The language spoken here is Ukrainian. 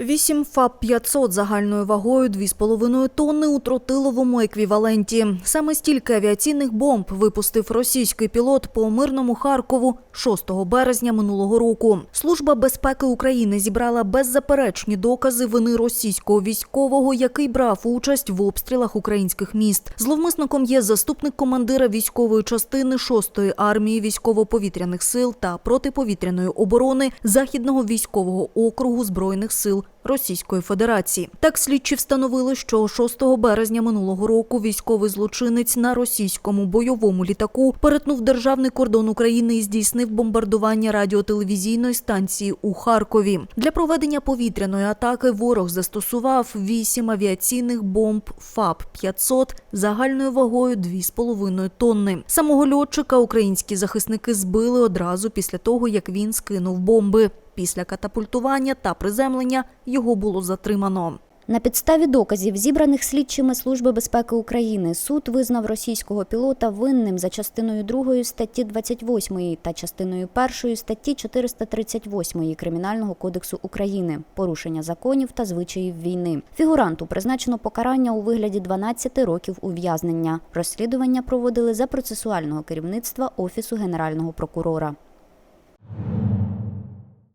Вісім ФАП-500 загальною вагою 2,5 тонни у тротиловому еквіваленті. Саме стільки авіаційних бомб випустив російський пілот по мирному Харкову 6 березня минулого року. Служба безпеки України зібрала беззаперечні докази вини російського військового, який брав участь в обстрілах українських міст. Зловмисником є заступник командира військової частини 6-ї армії військово-повітряних сил та протиповітряної оборони Західного військового округу Збройних сил Російської Федерації. Так слідчі встановили, що 6 березня минулого року військовий злочинець на російському бойовому літаку перетнув державний кордон України і здійснив бомбардування радіотелевізійної станції у Харкові. Для проведення повітряної атаки ворог застосував 8 авіаційних бомб ФАП-500 загальною вагою 2,5 тонни. Самого льотчика українські захисники збили одразу після того, як він скинув бомби. Після катапультування та приземлення його було затримано. На підставі доказів, зібраних слідчими Служби безпеки України, суд визнав російського пілота винним за частиною 2 статті 28 та частиною 1 статті 438 Кримінального кодексу України порушення законів та звичаїв війни. Фігуранту призначено покарання у вигляді 12 років ув'язнення. Розслідування проводили за процесуального керівництва Офісу Генерального прокурора.